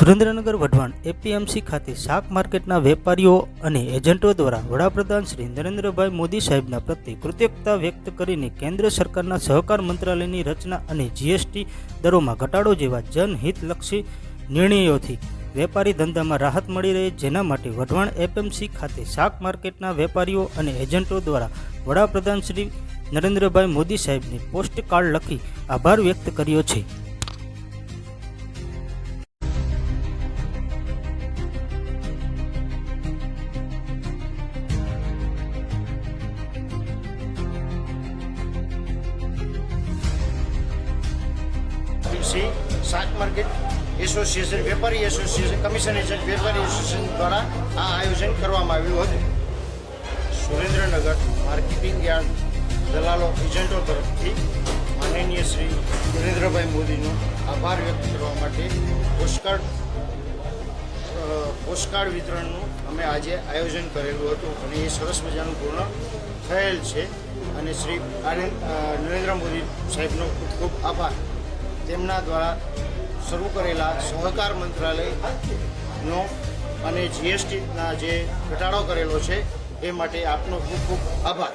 Surendranagar Wadhwan APMC ખાતે શાક માર્કેટના વેપારીઓ અને એજન્ટો દ્વારા વડાપ્રધાન શ્રી નરેન્દ્રભાઈ મોદી સાહેબના પ્રત્યે કૃતજ્ઞતા વ્યક્ત કરીને કેન્દ્ર સરકારના સહકાર મંત્રાલયની રચના અને જીએસટી દરોમાં ઘટાડો જેવા જનહિતલક્ષી નિર્ણયોથી વેપારી ધંધામાં રાહત મળી રહે જેના માટે વઢવાણ એપીએમસી ખાતે શાક માર્કેટના વેપારીઓ અને એજન્ટો દ્વારા વડાપ્રધાન શ્રી નરેન્દ્રભાઈ મોદી સાહેબને પોસ્ટકાર્ડ લખી આભાર વ્યક્ત કર્યો છે. સી શાક માર્કેટ એસોસિએશન વેપારી એસોસિએશન કમિશન એજન્ટ વેપારી એસોસિએશન દ્વારા આ આયોજન કરવામાં આવ્યું હતું. સુરેન્દ્રનગર માર્કેટિંગ યાર્ડ દલાલો એજન્ટો તરફથી માનનીય શ્રી નરેન્દ્રભાઈ મોદીનો આભાર વ્યક્ત કરવા માટે અ, પોસ્ટકાર્ડ વિતરણનું અમે આજે આયોજન કરેલું હતું અને એ સરસ મજાનું પૂર્ણ થયેલ છે. અને શ્રી આનંદ નરેન્દ્ર મોદી સાહેબનો ખૂબ ખૂબ આભાર. તેમના દ્વારા શરૂ કરેલા સહકાર મંત્રાલયનો અને જીએસટીના જે ઘટાડો કરેલો છે, એ માટે આપનો ખૂબ ખૂબ આભાર.